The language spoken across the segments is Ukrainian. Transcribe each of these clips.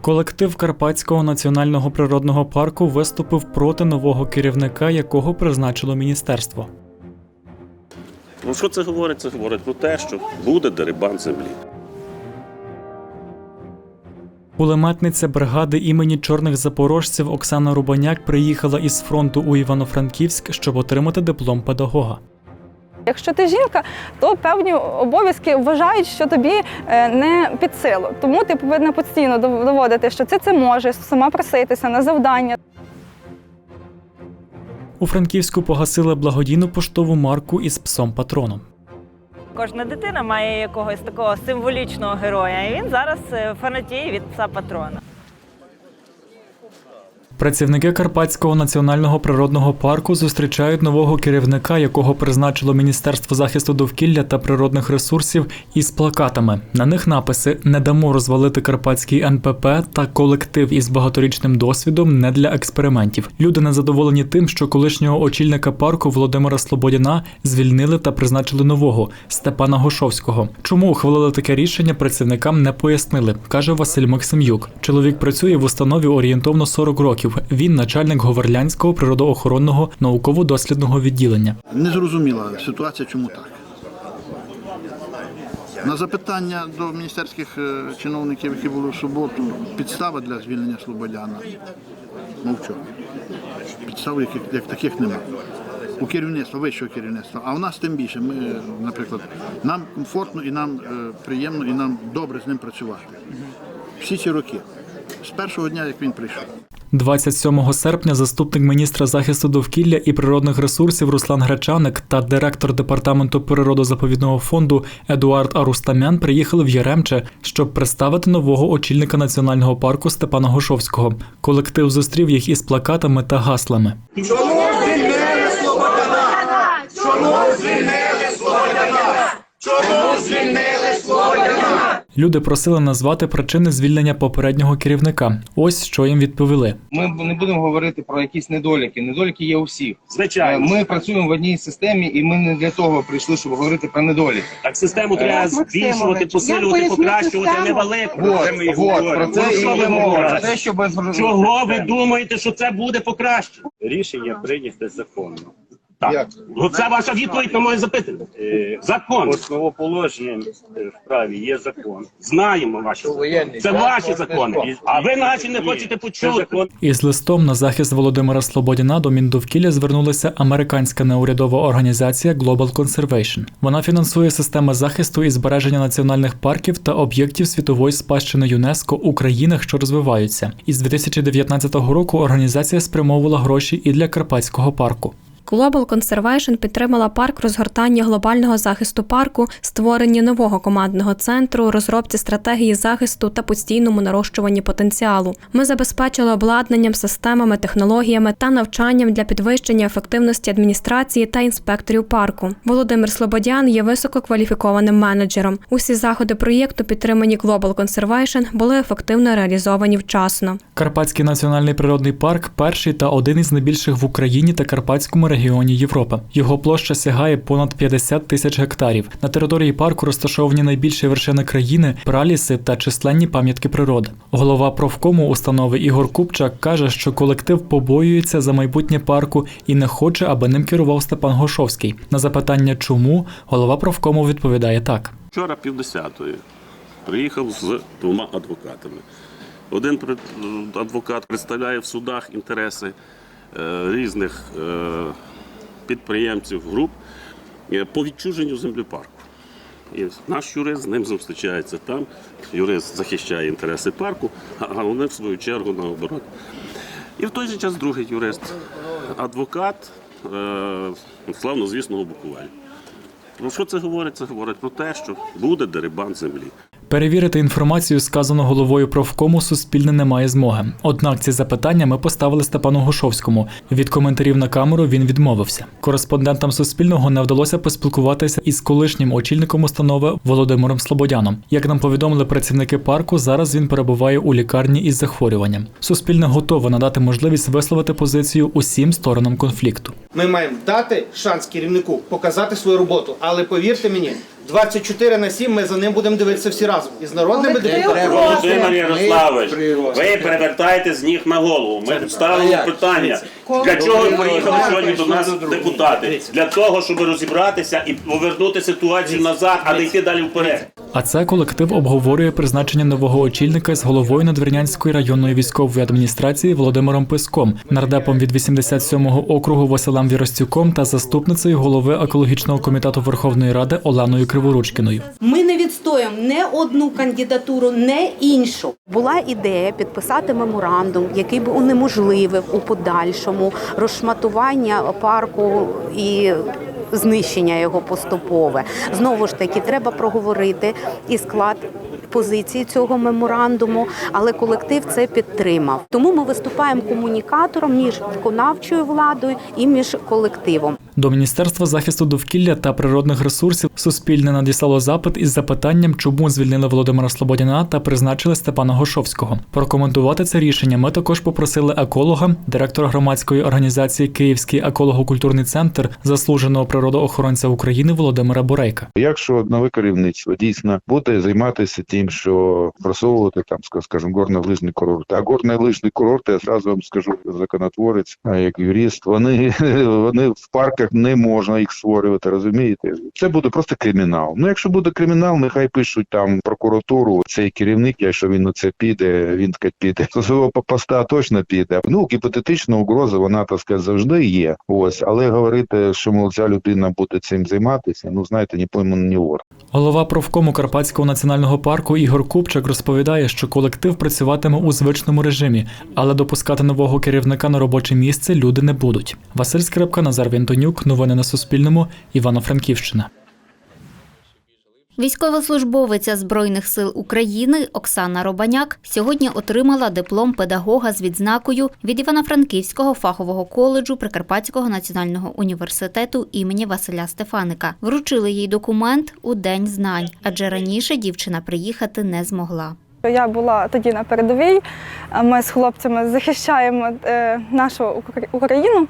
Колектив Карпатського національного природного парку виступив проти нового керівника, якого призначило міністерство. Ну що це говорить? Це говорить про те, що буде дерибан землі. Кулеметниця бригади імені чорних запорожців Оксана Рубаняк приїхала із фронту у Івано-Франківськ, щоб отримати диплом педагога. Якщо ти жінка, то певні обов'язки вважають, що тобі е, не під силу. Тому ти повинна постійно доводити, що ти це можеш, сама проситися на завдання. У Франківську погасили благодійну поштову марку із псом патроном. Кожна дитина має якогось такого символічного героя, і він зараз е, фанатіє від пса патрона. Працівники Карпатського національного природного парку зустрічають нового керівника, якого призначило Міністерство захисту довкілля та природних ресурсів, із плакатами. На них написи Не дамо розвалити Карпатський НПП та колектив із багаторічним досвідом не для експериментів. Люди незадоволені тим, що колишнього очільника парку Володимира Слободяна звільнили та призначили нового Степана Гошовського. Чому ухвалили таке рішення, працівникам не пояснили, каже Василь Максим'юк. Чоловік працює в установі орієнтовно 40 років. Він начальник Говерлянського природоохоронного науково-дослідного відділення. Незрозуміла ситуація, чому так. На запитання до міністерських е, чиновників, які були в суботу, підстава для звільнення Слободяна. Мовчу. Підстав, яких, як таких немає. У керівництва, вищого керівництва. А у нас тим більше. Ми, е, наприклад, нам комфортно і нам е, приємно, і нам добре з ним працювати. Всі ці роки. З першого дня, як він прийшов. 27 серпня заступник міністра захисту довкілля і природних ресурсів Руслан Гречаник та директор департаменту природозаповідного фонду Едуард Арустамян приїхали в Яремче, щоб представити нового очільника національного парку Степана Гошовського. Колектив зустрів їх із плакатами та гаслами. Люди просили назвати причини звільнення попереднього керівника. Ось що їм відповіли. Ми не будемо говорити про якісь недоліки. Недоліки є у всіх. Звичайно, Ми працюємо в одній системі, і ми не для того прийшли, щоб говорити про недоліки. так систему треба збільшувати, посилювати, покращувати, не валити. Про це і що мова. Про те, що без Чого ви думаєте, що це буде покращено? Рішення прийняте законно. Так. Як? Ну, це ваша відповідь на моє запитання. Е, Закон. Основоположенням е, в праві є закон. Знаємо ваші закони. Це ваші закони. А ви наші не хочете почути. Із листом на захист Володимира Слободіна до Міндовкілля звернулася американська неурядова організація Global Conservation. Вона фінансує системи захисту і збереження національних парків та об'єктів світової спадщини ЮНЕСКО у країнах, що розвиваються. Із 2019 року організація спрямовувала гроші і для Карпатського парку. Global Conservation підтримала парк розгортання глобального захисту парку, створення нового командного центру, розробці стратегії захисту та постійному нарощуванні потенціалу. Ми забезпечили обладнанням, системами, технологіями та навчанням для підвищення ефективності адміністрації та інспекторів парку. Володимир Слободян є висококваліфікованим менеджером. Усі заходи проєкту, підтримані Global Conservation, були ефективно реалізовані вчасно. Карпатський національний природний парк перший та один із найбільших в Україні та Карпатському регіоні Європи. Його площа сягає понад 50 тисяч гектарів. На території парку розташовані найбільші вершини країни, праліси та численні пам'ятки природи. Голова профкому установи Ігор Купчак каже, що колектив побоюється за майбутнє парку і не хоче, аби ним керував Степан Гошовський. На запитання, чому голова профкому відповідає так. Вчора півдесятої приїхав з двома адвокатами. Один пред- адвокат представляє в судах інтереси е, різних е, підприємців, груп е, по відчуженню землі парку. І наш юрист з ним зустрічається там. Юрист захищає інтереси парку, а вони в свою чергу наоборот. І в той же час другий юрист, адвокат е, славно звісного Буковель. Про що це говорить? Це говорить про те, що буде дерибан землі. Перевірити інформацію, сказану головою профкому, суспільне не має змоги. Однак ці запитання ми поставили Степану Гошовському. Від коментарів на камеру він відмовився. Кореспондентам Суспільного не вдалося поспілкуватися із колишнім очільником установи Володимиром Слободяном. Як нам повідомили працівники парку, зараз він перебуває у лікарні із захворюванням. Суспільне готове надати можливість висловити позицію усім сторонам конфлікту. Ми маємо дати шанс керівнику показати свою роботу, але повірте мені, 24 на 7 ми за ним будемо дивитися всі разом. І з народними депутатами. Володимир Ярославович, ви перевертаєте з ніг на голову. Ми ставимо питання. Для чого ви приїхали сьогодні до нас депутати? Для того, щоб розібратися і повернути ситуацію назад, а не йти далі вперед. А це колектив обговорює призначення нового очільника з головою Надвірнянської районної військової адміністрації Володимиром Писком, нардепом від 87-го округу Василем Віростюком та заступницею голови екологічного комітету Верховної Ради Оленою Криворучкіною. Ми не відстоїмо не одну кандидатуру, не іншу. Була ідея підписати меморандум, який би унеможливив у подальшому розшматування парку і. Знищення його поступове знову ж таки треба проговорити і склад позиції цього меморандуму, але колектив це підтримав. Тому ми виступаємо комунікатором між виконавчою владою і між колективом. До Міністерства захисту довкілля та природних ресурсів Суспільне надіслало запит із запитанням, чому звільнили Володимира Слободяна та призначили Степана Гошовського. Прокоментувати це рішення ми також попросили еколога, директора громадської організації Київський еколого-культурний центр, заслуженого природоохоронця України Володимира Борейка. Якщо нове керівництво дійсно буде займатися тим, що просовувати там, ска- скажімо, горно-лижні курорти, а горно-лижні курорти, я зразу вам скажу, законотворець, а як юрист, вони, вони в парках не можна їх створювати, розумієте? Це буде просто кримінал. Ну, якщо буде кримінал, нехай пишуть там прокуратуру, цей керівник, якщо він на це піде, він так піде. З поста точно піде. Ну, гіпотетична угроза, вона так сказати, завжди є. Ось, але говорити, що мол, ця людина буде цим займатися, ну знаєте, ні пойму, ні вор. Голова профкому Карпатського національного парку Ігор Купчак розповідає, що колектив працюватиме у звичному режимі, але допускати нового керівника на робоче місце люди не будуть. Василь Скрипка, Назар Вінтонюк. Новини на Суспільному. Івано-Франківщина. Військовослужбовиця Збройних сил України Оксана Робаняк сьогодні отримала диплом педагога з відзнакою від Івано-Франківського фахового коледжу Прикарпатського національного університету імені Василя Стефаника. Вручили їй документ у День знань, адже раніше дівчина приїхати не змогла. Я була тоді на передовій. Ми з хлопцями захищаємо е, нашу Україну.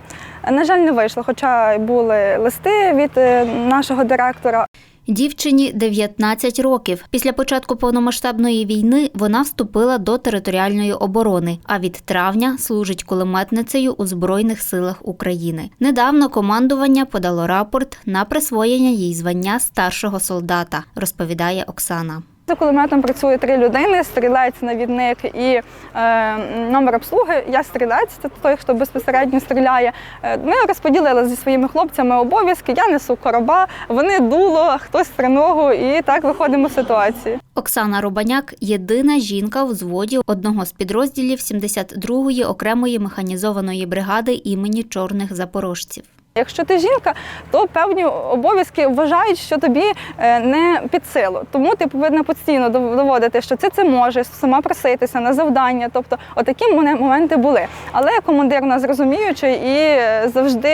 На жаль, не вийшло, хоча були листи від е, нашого директора. Дівчині 19 років. Після початку повномасштабної війни вона вступила до територіальної оборони, а від травня служить кулеметницею у Збройних силах України. Недавно командування подало рапорт на присвоєння їй звання старшого солдата, розповідає Оксана. За кулеметом працює три людини: стрілець, навідник і е, номер обслуги. Я стрілець, це той, хто безпосередньо стріляє. Е, Ми розподілили зі своїми хлопцями обов'язки. Я несу короба, вони дуло, хтось триногу, і так виходимо з ситуації. Оксана Робаняк єдина жінка у взводі одного з підрозділів 72-ї окремої механізованої бригади імені чорних запорожців. Якщо ти жінка, то певні обов'язки вважають, що тобі е, не під силу. Тому ти повинна постійно доводити, що це це може, сама проситися на завдання. Тобто, отакі моменти були. Але командир нас розуміючий і е, завжди.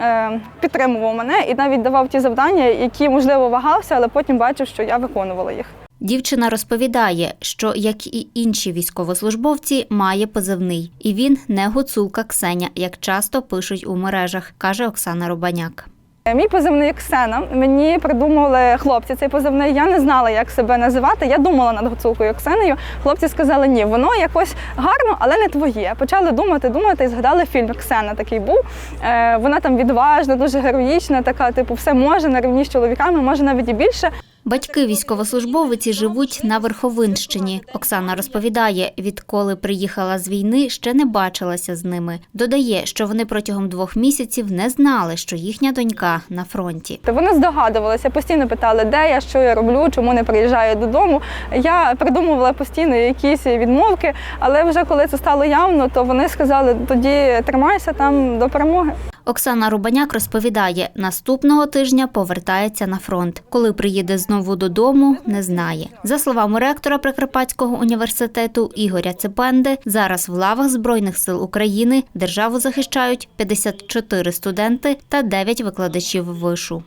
е, Підтримував мене і навіть давав ті завдання, які можливо вагався, але потім бачив, що я виконувала їх. Дівчина розповідає, що, як і інші військовослужбовці, має позивний, і він не гуцулка Ксеня, як часто пишуть у мережах, каже Оксана Робаняк. Е, Мій позивний Ксена. Мені придумали хлопці цей позивний. Я не знала, як себе називати. Я думала над гуцулкою Ксенею. Хлопці сказали, ні, воно якось гарно, але не твоє. Почали думати, думати і згадали фільм Ксена. Такий був. Е, Вона там відважна, дуже героїчна, така, типу, все може на рівні з чоловіками, може навіть і більше. Батьки військовослужбовиці живуть на Верховинщині. Оксана розповідає, відколи приїхала з війни, ще не бачилася з ними. Додає, що вони протягом двох місяців не знали, що їхня донька на фронті. Вони здогадувалися, постійно питали, де я, що я роблю, чому не приїжджаю додому. Я придумувала постійно якісь відмовки, але вже коли це стало явно, то вони сказали, тоді тримайся там до перемоги. Оксана Рубаняк розповідає, наступного тижня повертається на фронт. Коли приїде знову додому, не знає. За словами ректора Прикарпатського університету Ігоря Цепенди, зараз в лавах Збройних сил України державу захищають 54 студенти та 9 викладачів вишу.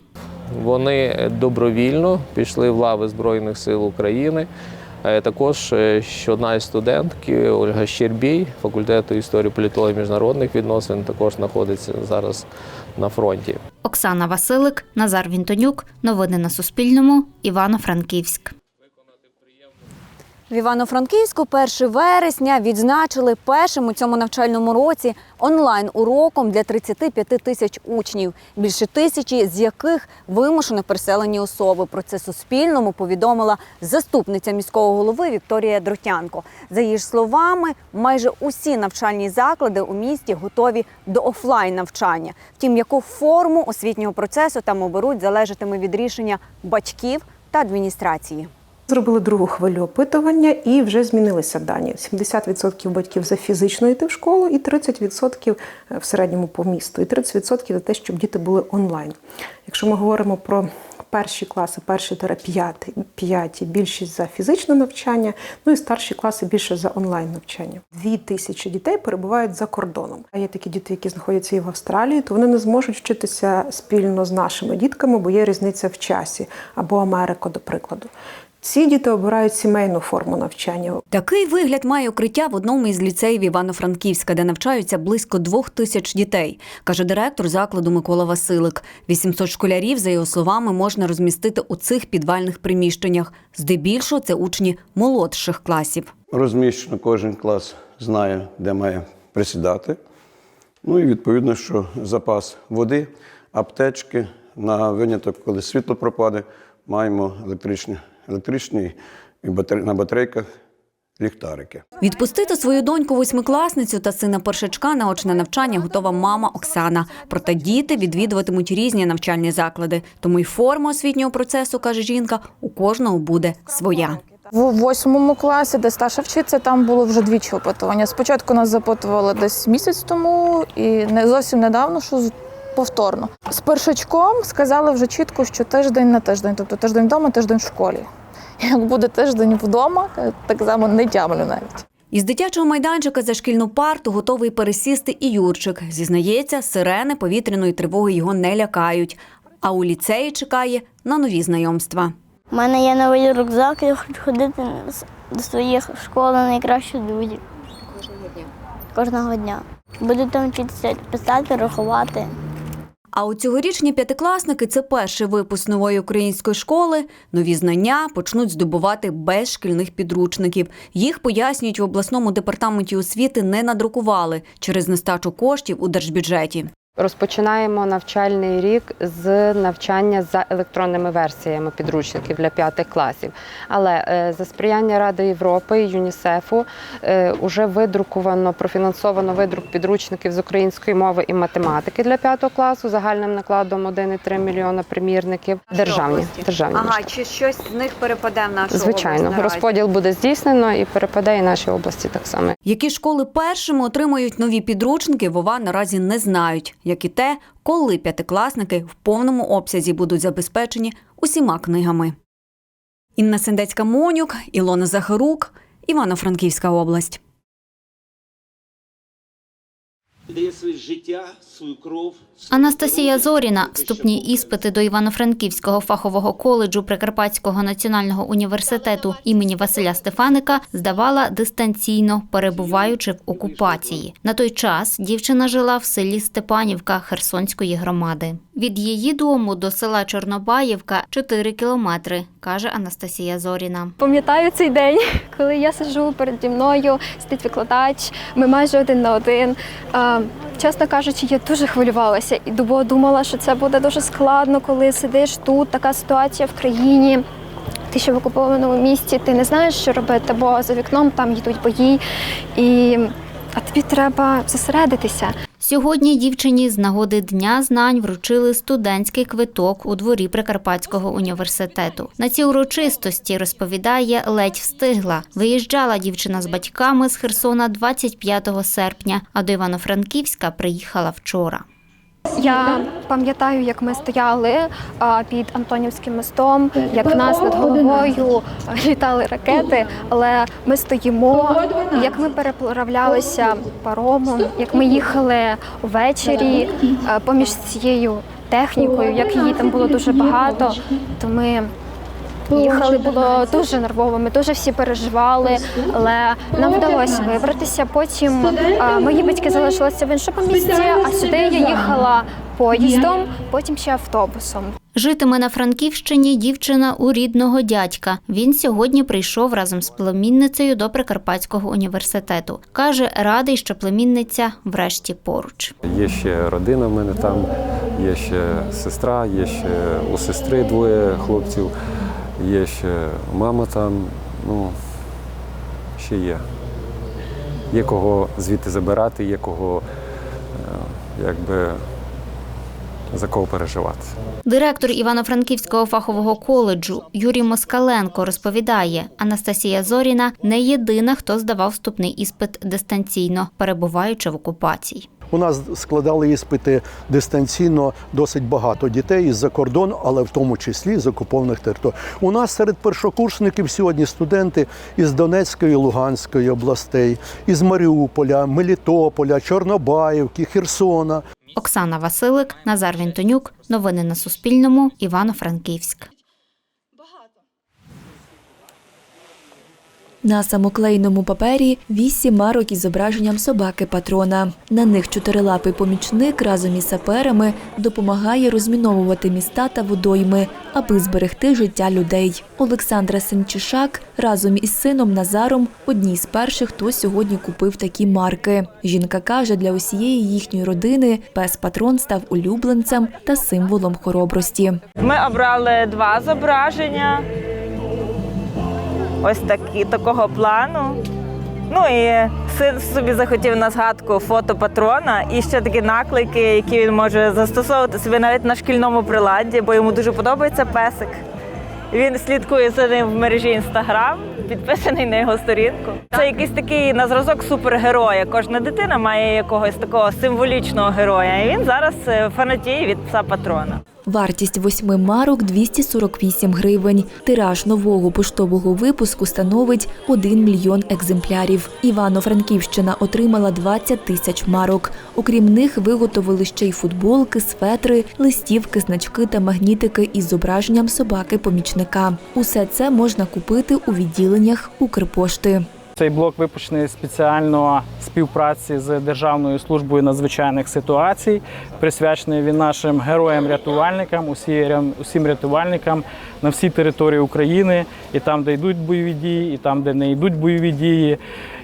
Вони добровільно пішли в лави Збройних сил України. Е, Також ще одна із студентки Ольга Щербій, факультету історії політології міжнародних відносин, також знаходиться зараз на фронті. Оксана Василик, Назар Вінтонюк. Новини на Суспільному. Івано-Франківськ. В Івано-Франківську 1 вересня відзначили першим у цьому навчальному році онлайн-уроком для 35 тисяч учнів, більше тисячі з яких вимушено переселені особи. Про це Суспільному повідомила заступниця міського голови Вікторія Дротянко. За її ж словами, майже усі навчальні заклади у місті готові до офлайн навчання. Втім, яку форму освітнього процесу там оберуть, залежатиме від рішення батьків та адміністрації. Зробили другу хвилю опитування і вже змінилися дані. 70% батьків за фізично йти в школу, і 30% в середньому по місту, і 30% за те, щоб діти були онлайн. Якщо ми говоримо про перші класи, перші та п'яті, п'яті, більшість за фізичне навчання, ну і старші класи більше за онлайн навчання. Дві тисячі дітей перебувають за кордоном. А є такі діти, які знаходяться і в Австралії, то вони не зможуть вчитися спільно з нашими дітками, бо є різниця в часі або Америка, до прикладу. Ці діти обирають сімейну форму навчання. Такий вигляд має укриття в одному із ліцеїв Івано-Франківська, де навчаються близько двох тисяч дітей, каже директор закладу Микола Василик. 800 школярів, за його словами, можна розмістити у цих підвальних приміщеннях. Здебільшого це учні молодших класів. Розміщено, кожен клас знає, де має присідати. Ну і відповідно, що запас води, аптечки на виняток, коли світло пропаде, маємо електричні, електричні і на батарейках ліхтарики. Відпустити свою доньку восьмикласницю та сина першачка на очне навчання готова мама Оксана. Проте діти відвідуватимуть різні навчальні заклади. Тому й форма освітнього процесу, каже жінка, у кожного буде своя. В восьмому класі, де старша вчиться, там було вже двічі опитування. Спочатку нас запитували десь місяць тому, і не зовсім недавно, що з- повторно. З першачком сказали вже чітко, що тиждень на тиждень, тобто тиждень вдома, тиждень в школі. Як буде тиждень вдома, так само не тямлю навіть. Із дитячого майданчика за шкільну парту готовий пересісти і Юрчик. Зізнається, сирени повітряної тривоги його не лякають. А у ліцеї чекає на нові знайомства. У мене є новий рюкзак, я хочу ходити до своїх школи найкращих друзів. Кожного дня. Кожного дня. Буду там вчитися писати, рахувати. А у цьогорічні п'ятикласники це перший випуск нової української школи. Нові знання почнуть здобувати без шкільних підручників. Їх пояснюють в обласному департаменті освіти не надрукували через нестачу коштів у держбюджеті. Розпочинаємо навчальний рік з навчання за електронними версіями підручників для п'ятих класів. Але е, за сприяння Ради Європи і ЮНІСЕФу вже видруковано, профінансовано видрук підручників з української мови і математики для п'ятого класу загальним накладом 1,3 мільйона примірників. Державні, державні Ага, чи щось з них перепаде в нашу Звичайно, область розподіл буде здійснено і перепаде і нашій області так само. Які школи першими отримають нові підручники, Вова наразі не знають, як і те, коли п'ятикласники в повному обсязі будуть забезпечені усіма книгами. Інна Сендецька Монюк, Ілона Захарук, Івано-Франківська область. Дає своє життя. Анастасія Зоріна вступні іспити до Івано-Франківського фахового коледжу Прикарпатського національного університету імені Василя Стефаника здавала дистанційно, перебуваючи в окупації. На той час дівчина жила в селі Степанівка Херсонської громади. Від її дому до села Чорнобаївка 4 кілометри, каже Анастасія Зоріна. Пам'ятаю цей день, коли я сиджу переді мною, сидить викладач, ми майже один на один. Чесно кажучи, я дуже хвилювалася і думала, що це буде дуже складно, коли сидиш тут, така ситуація в країні. Ти ще в окупованому місті, ти не знаєш, що робити, бо за вікном там йдуть бої, і а тобі треба зосередитися. Сьогодні дівчині з нагоди Дня знань вручили студентський квиток у дворі Прикарпатського університету. На ці урочистості розповідає, ледь встигла. Виїжджала дівчина з батьками з Херсона 25 серпня, а до Івано-Франківська приїхала вчора. Я пам'ятаю, як ми стояли під Антонівським мостом, як в нас над головою літали ракети, але ми стоїмо, як ми переправлялися паромом, як ми їхали ввечері поміж цією технікою, як її там було дуже багато, то ми. Їхали було дуже нервово. Ми дуже всі переживали, але нам вдалося вибратися. Потім а, мої батьки залишилися в іншому місці, а сюди я їхала поїздом, потім ще автобусом. Житиме на Франківщині дівчина у рідного дядька. Він сьогодні прийшов разом з племінницею до Прикарпатського університету. Каже, радий, що племінниця врешті поруч. Є ще родина в мене там, є ще сестра, є ще у сестри двоє хлопців, є ще мама там. Ну, ще є. Є кого звідти забирати, є кого е, якби за кого переживати. Директор Івано-Франківського фахового коледжу Юрій Москаленко розповідає, Анастасія Зоріна не єдина, хто здавав вступний іспит дистанційно, перебуваючи в окупації. У нас складали іспити дистанційно досить багато дітей із-за кордону, але в тому числі з окупованих територій. У нас серед першокурсників сьогодні студенти із Донецької, Луганської областей, із Маріуполя, Мелітополя, Чорнобаївки, Херсона. Оксана Василик, Назар Вінтонюк. Новини на Суспільному. Івано-Франківськ. На самоклейному папері вісім марок із зображенням собаки патрона. На них чотирилапий помічник разом із саперами допомагає розміновувати міста та водойми, аби зберегти життя людей. Олександра Сенчишак разом із сином Назаром одні з перших, хто сьогодні купив такі марки. Жінка каже, для усієї їхньої родини пес патрон став улюбленцем та символом хоробрості. Ми обрали два зображення. Ось такі, такого плану. Ну і син собі захотів на згадку фото патрона і ще такі наклейки, які він може застосовувати собі навіть на шкільному приладі, бо йому дуже подобається песик. Він слідкує за ним в мережі інстаграм, підписаний на його сторінку. Це якийсь такий на зразок супергероя. Кожна дитина має якогось такого символічного героя. І він зараз е, фанатіє від пса патрона. Вартість восьми марок 248 гривень. Тираж нового поштового випуску становить 1 мільйон екземплярів. Івано-Франківщина отримала 20 тисяч марок. Окрім них виготовили ще й футболки, светри, листівки, значки та магнітики із зображенням собаки-помічника. Усе це можна купити у відділеннях Укрпошти. Цей блок випущений спеціально співпраці з Державною службою надзвичайних ситуацій, присвячений він нашим героям-рятувальникам, усі- усім рятувальникам на всій території України, і там, де йдуть бойові дії, і там, де не йдуть бойові дії,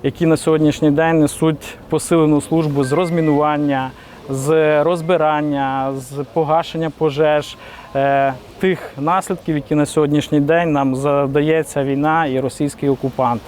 які на сьогоднішній день несуть посилену службу з розмінування, з розбирання, з погашення пожеж, е, тих наслідків, які на сьогоднішній день нам задається війна і російський окупант.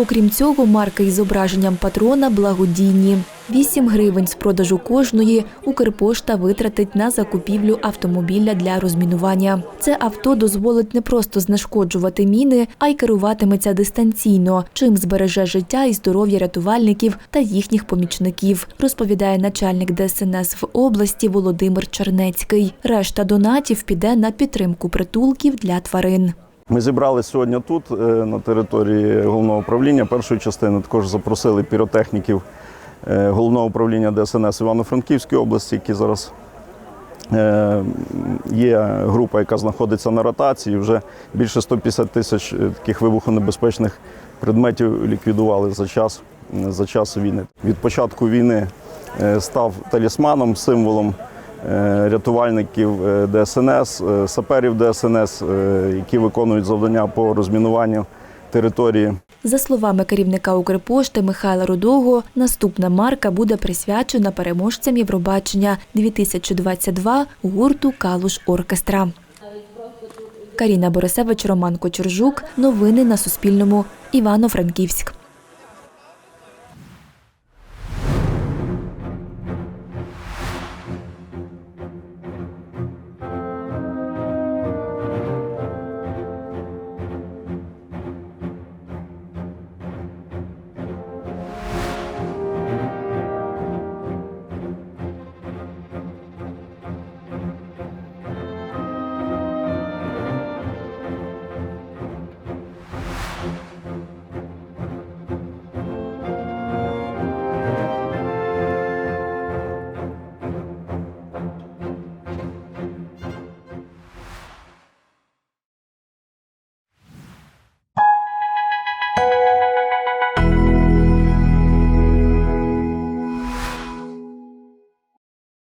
Окрім цього, марки із зображенням патрона благодійні. 8 гривень з продажу кожної Укрпошта витратить на закупівлю автомобіля для розмінування. Це авто дозволить не просто знешкоджувати міни, а й керуватиметься дистанційно, чим збереже життя і здоров'я рятувальників та їхніх помічників, розповідає начальник ДСНС в області Володимир Чернецький. Решта донатів піде на підтримку притулків для тварин. Ми зібрали сьогодні тут, е, на території головного управління. Першої частини також запросили піротехніків е, головного управління ДСНС Івано-Франківської області, які зараз е, є група, яка знаходиться на ротації. Вже більше 150 тисяч таких вибухонебезпечних предметів ліквідували за час, за час війни. Від початку війни став талісманом, символом рятувальників е, ДСНС, е, саперів ДСНС, е, які виконують завдання по розмінуванню території. За словами керівника Укрпошти Михайла Рудого, наступна марка буде присвячена переможцям Євробачення 2022 гурту Калуш Оркестра. Каріна Борисевич, Роман Кочержук. Новини на Суспільному. Івано-Франківськ.